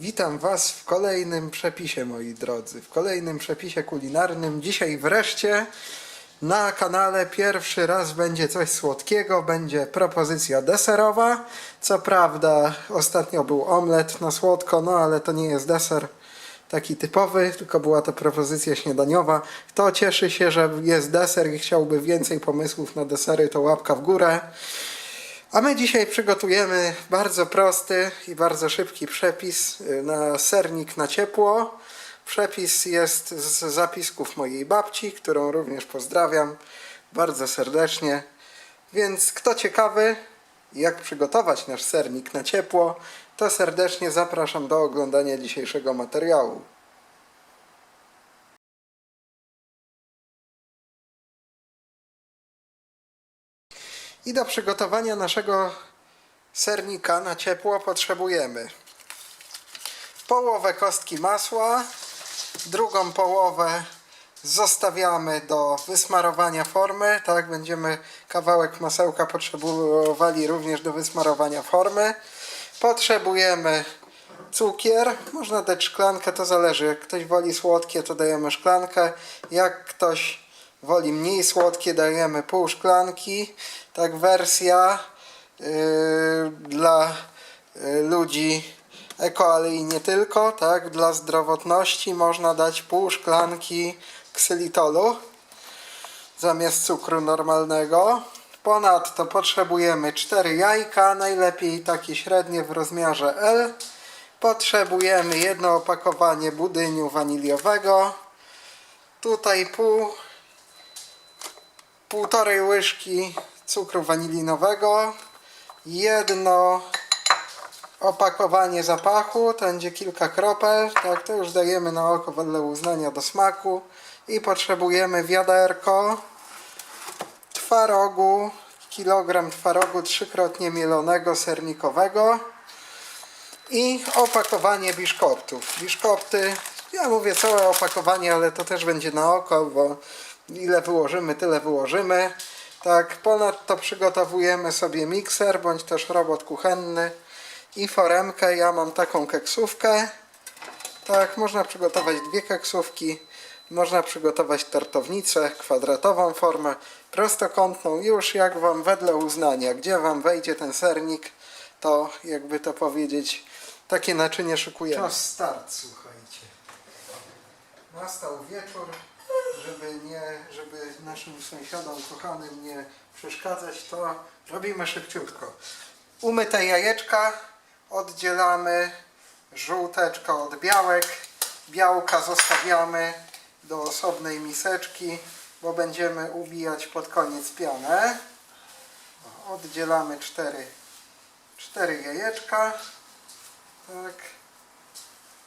Witam Was w kolejnym przepisie, moi drodzy. W kolejnym przepisie kulinarnym. Dzisiaj wreszcie na kanale pierwszy raz będzie coś słodkiego. Będzie propozycja deserowa. Co prawda, ostatnio był omlet na słodko, no ale to nie jest deser taki typowy, tylko była to propozycja śniadaniowa. Kto cieszy się, że jest deser i chciałby więcej pomysłów na desery, to łapka w górę. A my dzisiaj przygotujemy bardzo prosty i bardzo szybki przepis y, na sernik na ciepło. Przepis jest z zapisków mojej babci, którą również pozdrawiam bardzo serdecznie. Więc kto ciekawy, jak przygotować nasz sernik na ciepło, to serdecznie zapraszam do oglądania dzisiejszego materiału. I do przygotowania naszego sernika na ciepło potrzebujemy. Połowę kostki masła, drugą połowę zostawiamy do wysmarowania formy, tak, będziemy kawałek masełka potrzebowali również do wysmarowania formy. Potrzebujemy cukier, można dać szklankę, to zależy, jak ktoś woli słodkie, to dajemy szklankę, jak ktoś woli mniej słodkie, dajemy pół szklanki, tak wersja yy, dla yy, ludzi eko, ale i nie tylko, tak, dla zdrowotności można dać pół szklanki ksylitolu zamiast cukru normalnego. Ponadto potrzebujemy 4 jajka, najlepiej takie średnie w rozmiarze L. Potrzebujemy jedno opakowanie budyniu waniliowego. Tutaj pół, półtorej łyżki cukru wanilinowego. Jedno opakowanie zapachu, to będzie kilka kropel, tak, to już dajemy na oko wedle uznania do smaku i potrzebujemy wiaderko twarogu, kilogram twarogu trzykrotnie mielonego sernikowego i opakowanie biszkoptów. Biszkopty, ja mówię całe opakowanie, ale to też będzie na oko, bo ile wyłożymy, tyle wyłożymy. Tak, ponadto przygotowujemy sobie mikser, bądź też robot kuchenny i foremkę. Ja mam taką keksówkę. Tak, można przygotować dwie keksówki. Można przygotować tartownicę, kwadratową formę, prostokątną, już jak Wam wedle uznania, gdzie Wam wejdzie ten sernik, to jakby to powiedzieć, takie naczynie szykujemy. Czas start, słuchajcie. Nastał wieczór, żeby nie, żeby naszym sąsiadom kochanym nie przeszkadzać, to robimy szybciutko. Umyte jajeczka oddzielamy, żółteczka od białek, białka zostawiamy do osobnej miseczki, bo będziemy ubijać pod koniec pianę. Oddzielamy cztery, cztery jajeczka. Tak.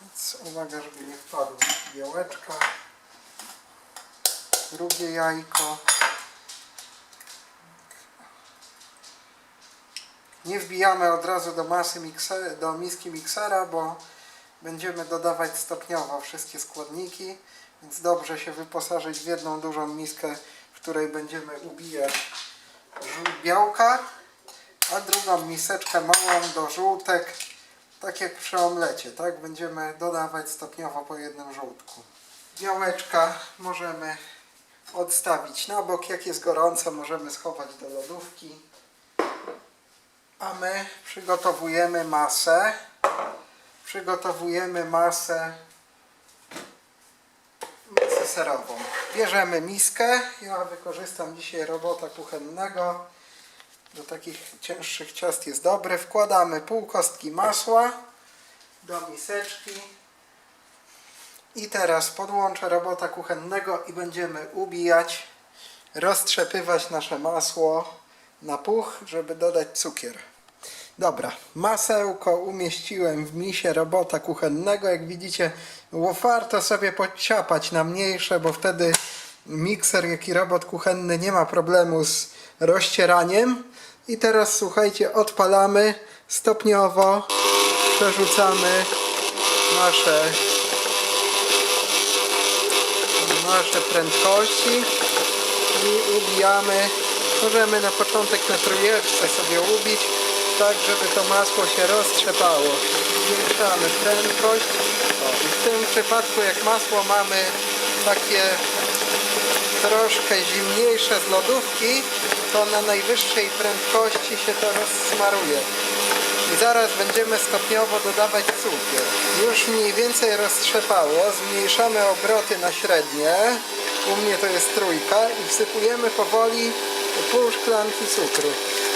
Więc uwaga, żeby nie wpadło białeczka. Drugie jajko. Nie wbijamy od razu do masy mikse, do miski miksera, bo będziemy dodawać stopniowo wszystkie składniki, więc dobrze się wyposażyć w jedną dużą miskę, w której będziemy ubijać białka, a drugą miseczkę małą do żółtek, tak jak przy omlecie, tak? Będziemy dodawać stopniowo po jednym żółtku. Białeczka możemy odstawić na bok, jak jest gorąco możemy schować do lodówki. A my przygotowujemy masę. Przygotowujemy masę masę serową. Bierzemy miskę. Ja wykorzystam dzisiaj robota kuchennego. Do takich cięższych ciast jest dobry. Wkładamy pół kostki masła do miseczki. I teraz podłączę robota kuchennego i będziemy ubijać, roztrzepywać nasze masło na puch, żeby dodać cukier. Dobra, masełko umieściłem w misie robota kuchennego. Jak widzicie, warto sobie podciapać na mniejsze, bo wtedy mikser, jak i robot kuchenny nie ma problemu z rozcieraniem. I teraz słuchajcie, odpalamy stopniowo, przerzucamy nasze nasze prędkości i ubijamy. Możemy na początek na trójeczce sobie ubić, tak żeby to masło się roztrzepało. Zwiększamy prędkość. I w tym przypadku jak masło mamy takie troszkę zimniejsze z lodówki, to na najwyższej prędkości się to rozsmaruje. I zaraz będziemy stopniowo dodawać cukier. Już mniej więcej roztrzepało, zmniejszamy obroty na średnie. U mnie to jest trójka i wsypujemy powoli pół szklanki cukru.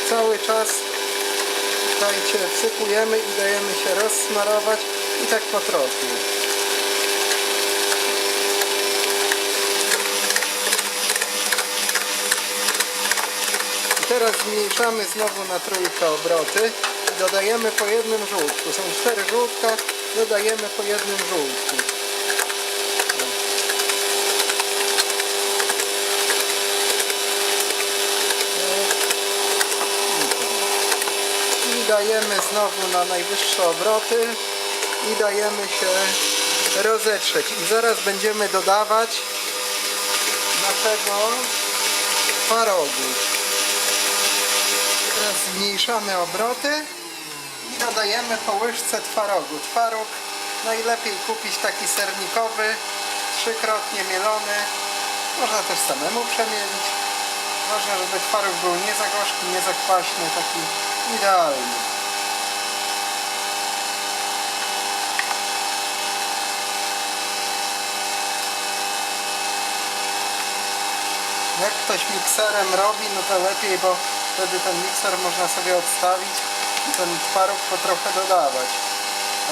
Cały czas słuchajcie, wsypujemy i dajemy się rozsmarować i tak po trochu. I teraz zmniejszamy znowu na trójkę obroty dodajemy po jednym żółtku. Są cztery żółtka, dodajemy po jednym żółtku. I dajemy znowu na najwyższe obroty i dajemy się rozetrzeć. I zaraz będziemy dodawać naszego twarogu. Teraz zmniejszamy obroty i dodajemy po łyżce twarogu. Twaróg najlepiej kupić taki sernikowy, trzykrotnie mielony. Można też samemu przemielić. Ważne, żeby twaróg był nie za gorzki, nie za kwaśny, taki idealny. Jak ktoś mikserem robi, no to lepiej, bo wtedy ten mikser można sobie odstawić ten twaróg po trochę dodawać.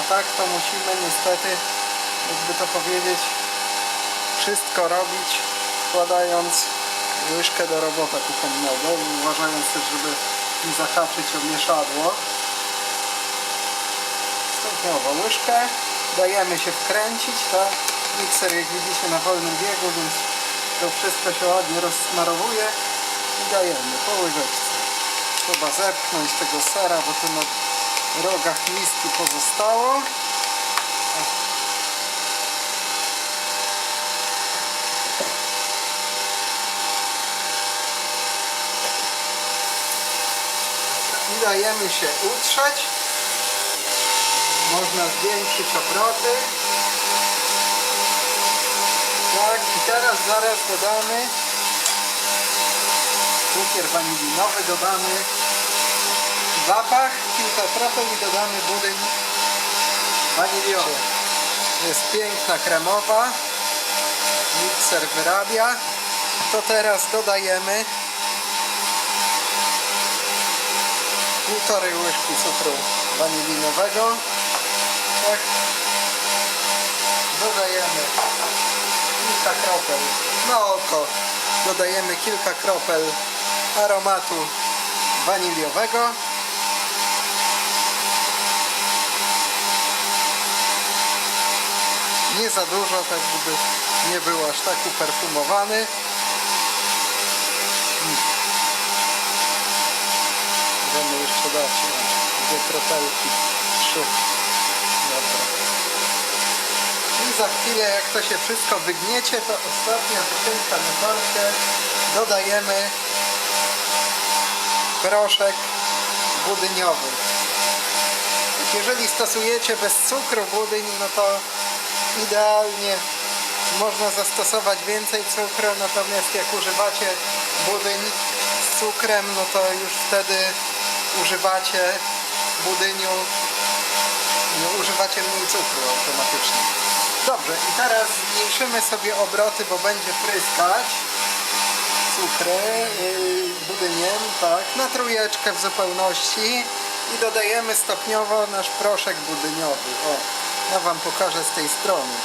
A tak to musimy niestety, jakby to powiedzieć, wszystko robić wkładając łyżkę do robota kuchennego, uważając też, żeby nie zahaczyć o mieszadło. Stopniowo łyżkę, dajemy się wkręcić, tak? Mikser jak widzicie na wolnym biegu, więc to wszystko się ładnie rozsmarowuje i dajemy po łyżeczce. Trzeba zepchnąć tego sera, bo to na rogach miski pozostało. I dajemy się utrzeć. Można zwiększyć obroty. Tak, i teraz zaraz dodamy cukier wanilinowy, dodamy zapach, kilka kropel i dodamy budyń waniliowy. Jest piękna kremowa. Mikser wyrabia. To teraz dodajemy półtorej łyżki cukru wanilinowego. Tak. Dodajemy kilka kropel na oko. Dodajemy kilka kropel aromatu waniliowego. Nie za dużo, tak żeby nie był aż tak uperfumowany. Możemy jeszcze dać dwie kropelki, trzy. Dobra. I za chwilę, jak to się wszystko wygniecie, to ostatnia butelka na torcie dodajemy proszek budyniowy. Jeżeli stosujecie bez cukru budyń, no to idealnie można zastosować więcej cukru, natomiast jak używacie budyń z cukrem, no to już wtedy używacie budyniu, no, używacie mniej cukru automatycznie. Dobrze, i teraz zmniejszymy sobie obroty, bo będzie pryskać cukry yy, budyniem, tak, na trójeczkę w zupełności i dodajemy stopniowo nasz proszek budyniowy. O, ja Wam pokażę z tej strony.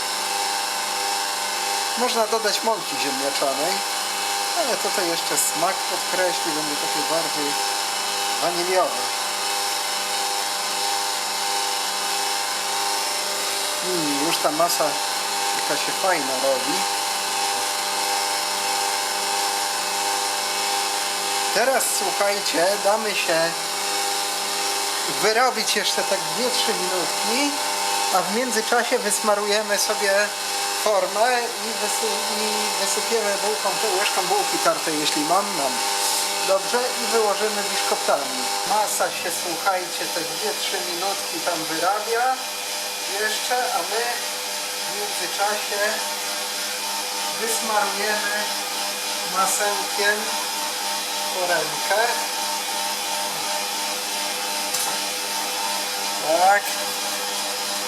Można dodać mąki ziemniaczanej, ale tutaj jeszcze smak podkreśli, będzie taki bardziej waniliowy. Mm, już ta masa taka się fajna robi. Teraz słuchajcie, damy się wyrobić jeszcze tak 2-3 minutki, a w międzyczasie wysmarujemy sobie formę i, wysu i wysypiemy bułką, łyżką bułki tartej, jeśli mam, mam. Dobrze i wyłożymy biszkoptami. Masa się, słuchajcie, te 2-3 minutki tam wyrabia jeszcze, a my w międzyczasie wysmarujemy masełkiem foremkę. Tak.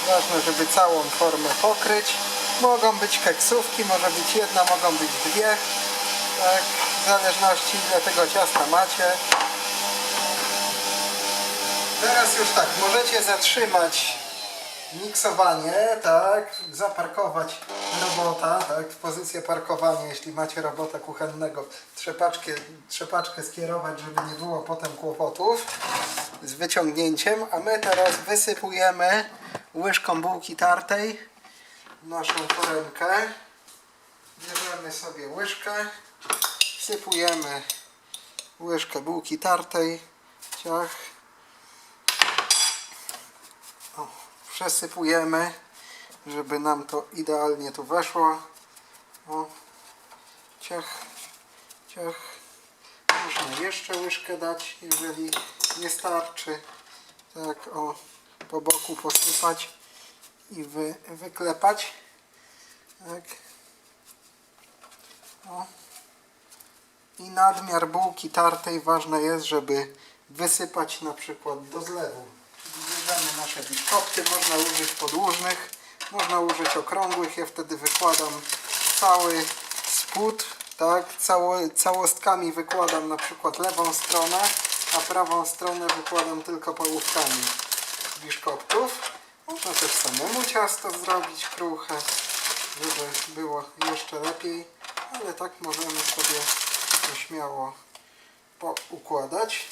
Ważne, żeby całą formę pokryć. Mogą być keksówki, może być jedna, mogą być dwie. Tak, w zależności ile tego ciasta macie. Teraz już tak, możecie zatrzymać miksowanie, tak, zaparkować robota, tak, w pozycję parkowania, jeśli macie robota kuchennego, trzepaczkę, trzepaczkę skierować, żeby nie było potem kłopotów z wyciągnięciem, a my teraz wysypujemy łyżką bułki tartej naszą foremkę. Bierzemy sobie łyżkę, wsypujemy łyżkę bułki tartej, ciach, o, przesypujemy, żeby nam to idealnie tu weszło. O, ciach, ciach. Można jeszcze łyżkę dać, jeżeli nie starczy. Tak, o, po boku posypać i wy, wyklepać. Tak. O. I nadmiar bułki tartej ważne jest, żeby wysypać na przykład do zlewu. Bierzemy nasze biszkopty, można użyć podłużnych, można użyć okrągłych, ja wtedy wykładam cały spód, tak, Cało, całostkami wykładam na przykład lewą stronę, a prawą stronę wykładam tylko połówkami biszkoptów. Można też samemu ciasto zrobić kruche, żeby było jeszcze lepiej, ale tak możemy sobie to śmiało poukładać.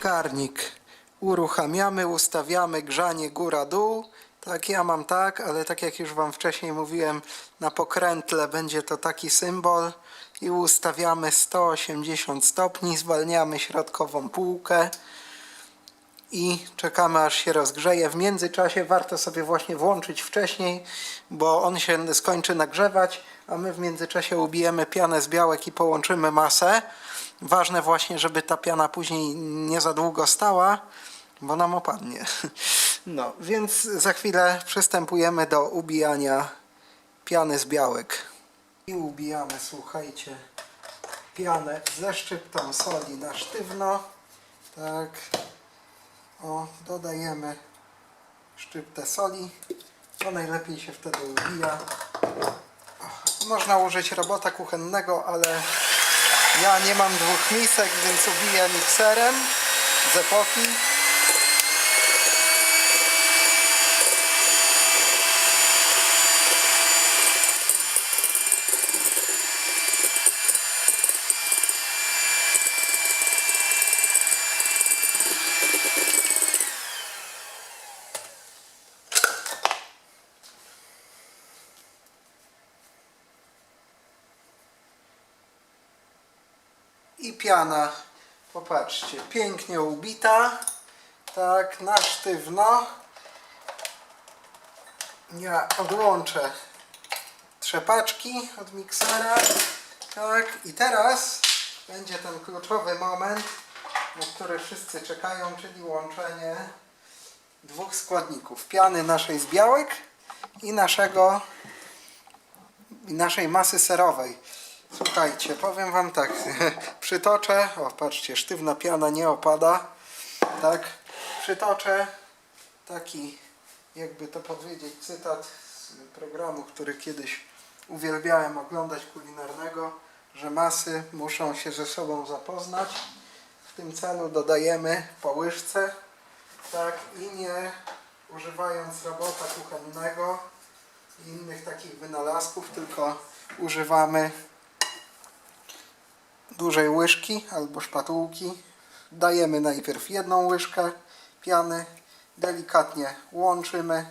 Karnik uruchamiamy, ustawiamy grzanie góra-dół. Tak, ja mam tak, ale tak jak już Wam wcześniej mówiłem, na pokrętle będzie to taki symbol i ustawiamy 180 stopni, zwalniamy środkową półkę i czekamy aż się rozgrzeje. W międzyczasie warto sobie właśnie włączyć wcześniej, bo on się skończy nagrzewać, a my w międzyczasie ubijemy pianę z białek i połączymy masę. Ważne właśnie, żeby ta piana później nie za długo stała, bo nam opadnie. No, więc za chwilę przystępujemy do ubijania piany z białek. I ubijamy, słuchajcie, pianę ze szczyptą soli na sztywno. Tak. O, dodajemy szczyptę soli. To najlepiej się wtedy ubija. Można użyć robota kuchennego, ale ja nie mam dwóch misek, więc ubiję mikserem z epoki. I piana, popatrzcie, pięknie ubita, tak, na sztywno. Ja odłączę trzepaczki od miksera, tak, i teraz będzie ten kluczowy moment, na który wszyscy czekają, czyli łączenie dwóch składników, piany naszej z białek i naszego i naszej masy serowej. Słuchajcie, powiem Wam tak, przytoczę, o patrzcie, sztywna piana nie opada, tak, przytoczę taki, jakby to powiedzieć, cytat z programu, który kiedyś uwielbiałem oglądać kulinarnego, że masy muszą się ze sobą zapoznać. W tym celu dodajemy po łyżce, tak, i nie używając robota kuchennego i innych takich wynalazków, tylko używamy dużej łyżki albo szpatułki. Dajemy najpierw jedną łyżkę piany, delikatnie łączymy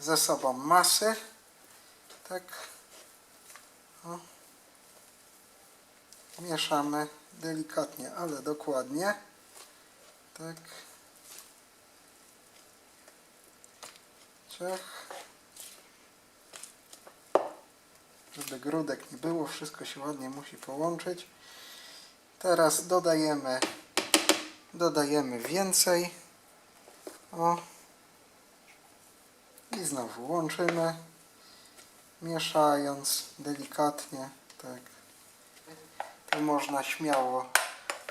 ze sobą masy. Tak. O. Mieszamy delikatnie, ale dokładnie. Tak. Żeby grudek nie było, wszystko się ładnie musi połączyć. Teraz dodajemy dodajemy więcej. O. I znowu łączymy, mieszając delikatnie, tak. Tu można śmiało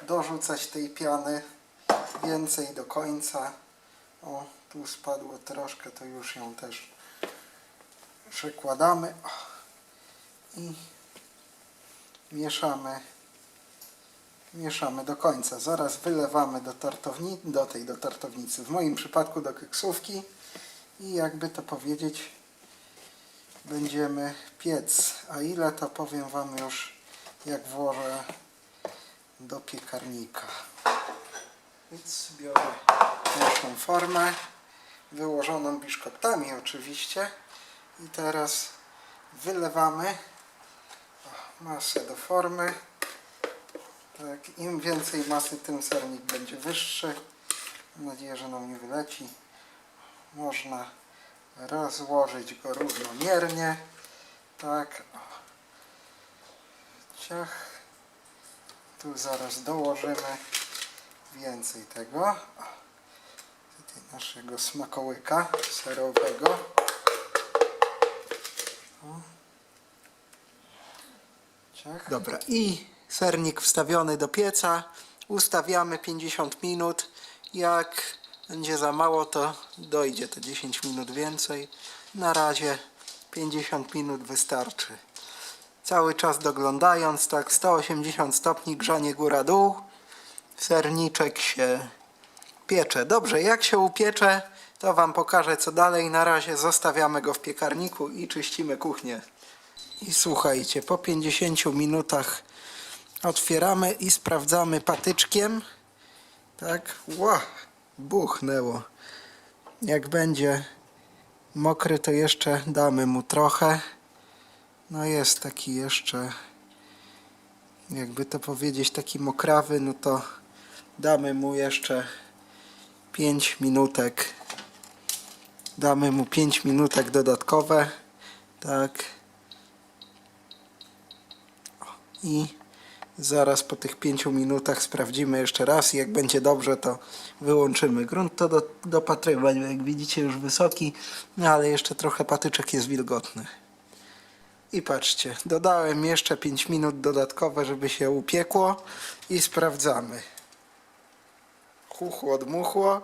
dorzucać tej piany więcej do końca. O, tu spadło troszkę, to już ją też przekładamy i mieszamy mieszamy do końca. Zaraz wylewamy do tartowni, do tej do tartownicy, w moim przypadku do keksówki i jakby to powiedzieć będziemy piec. A ile to powiem Wam już jak włożę do piekarnika. Więc biorę pierwszą formę wyłożoną biszkoptami oczywiście i teraz wylewamy masę do formy. Tak, im więcej masy, tym sernik będzie wyższy. Mam nadzieję, że nam nie wyleci. Można rozłożyć go równomiernie. Tak. Ciach. Tu zaraz dołożymy więcej tego. Naszego smakołyka serowego. Ciach. Dobra, i sernik wstawiony do pieca. Ustawiamy 50 minut. Jak będzie za mało, to dojdzie to 10 minut więcej. Na razie 50 minut wystarczy. Cały czas doglądając, tak 180 stopni grzanie góra-dół. Serniczek się piecze. Dobrze, jak się upiecze, to Wam pokażę co dalej. Na razie zostawiamy go w piekarniku i czyścimy kuchnię. I słuchajcie, po 50 minutach otwieramy i sprawdzamy patyczkiem. Tak, ła, buchnęło. Jak będzie mokry, to jeszcze damy mu trochę. No jest taki jeszcze, jakby to powiedzieć, taki mokrawy, no to damy mu jeszcze 5 minutek. Damy mu 5 minutek dodatkowe. Tak. i zaraz po tych 5 minutach sprawdzimy jeszcze raz i jak będzie dobrze to wyłączymy. Grunt to do dopatrywań, jak widzicie już wysoki, no ale jeszcze trochę patyczek jest wilgotny. I patrzcie, dodałem jeszcze 5 minut dodatkowe, żeby się upiekło i sprawdzamy. Chuchło, dmuchło.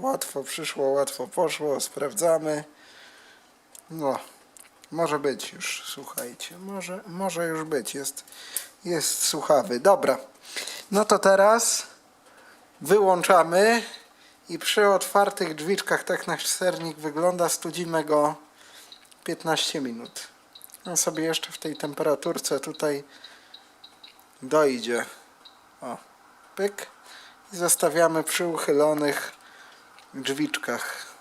Łatwo przyszło, łatwo poszło, sprawdzamy. No, może być już, słuchajcie, może, może już być, jest, jest słuchawy. Dobra, no to teraz wyłączamy i przy otwartych drzwiczkach tak nasz sernik wygląda, studzimy go 15 minut. On sobie jeszcze w tej temperaturce tutaj dojdzie. O, pyk. I zostawiamy przy uchylonych drzwiczkach.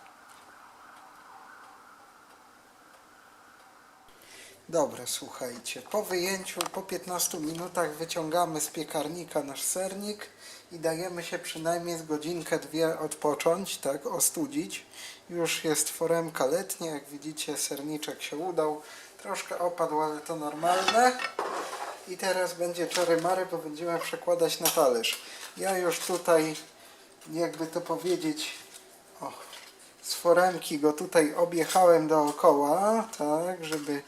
Dobra, słuchajcie, po wyjęciu, po 15 minutach wyciągamy z piekarnika nasz sernik i dajemy się przynajmniej z godzinkę, dwie odpocząć, tak, ostudzić. Już jest foremka letnia, jak widzicie serniczek się udał, troszkę opadł, ale to normalne. I teraz będzie czary mary, bo będziemy przekładać na talerz. Ja już tutaj, jakby to powiedzieć, o, z foremki go tutaj objechałem dookoła, tak, żeby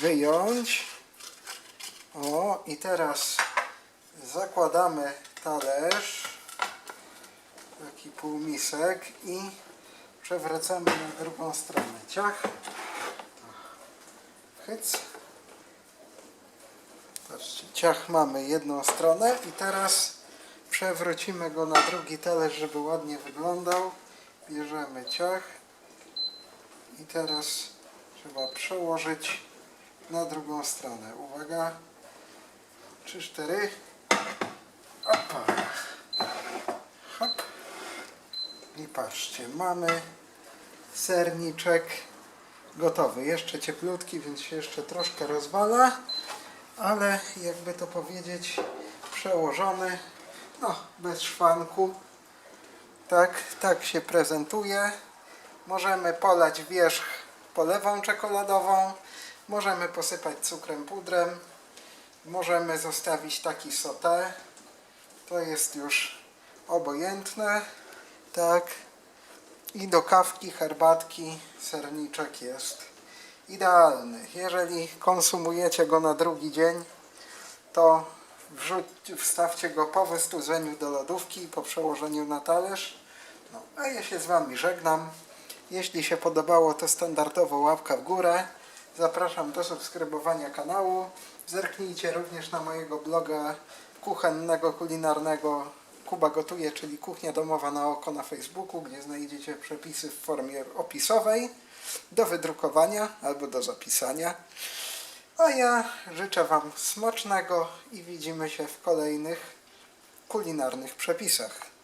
wyjąć. O, i teraz zakładamy talerz, taki półmisek i przewracamy na drugą stronę. Ciach. Hyc. Patrzcie, ciach mamy jedną stronę i teraz przewrócimy go na drugi talerz, żeby ładnie wyglądał. Bierzemy ciach i teraz trzeba przełożyć na drugą stronę. Uwaga. 3, 4. Opa. Hop. I patrzcie, mamy serniczek gotowy. Jeszcze cieplutki, więc się jeszcze troszkę rozwala, ale jakby to powiedzieć, przełożony, no bez szwanku. Tak, tak się prezentuje. Możemy polać wierzch polewą czekoladową, Możemy posypać cukrem pudrem. Możemy zostawić taki sauté. To jest już obojętne. Tak. I do kawki, herbatki serniczek jest idealny. Jeżeli konsumujecie go na drugi dzień, to wrzuć, wstawcie go po wystudzeniu do lodówki i po przełożeniu na talerz. No, a ja się z Wami żegnam. Jeśli się podobało, to standardowo łapka w górę. Zapraszam do subskrybowania kanału. Zerknijcie również na mojego bloga kuchennego, kulinarnego Kuba Gotuje, czyli kuchnia domowa na oko na Facebooku, gdzie znajdziecie przepisy w formie opisowej do wydrukowania albo do zapisania. A ja życzę Wam smacznego i widzimy się w kolejnych kulinarnych przepisach.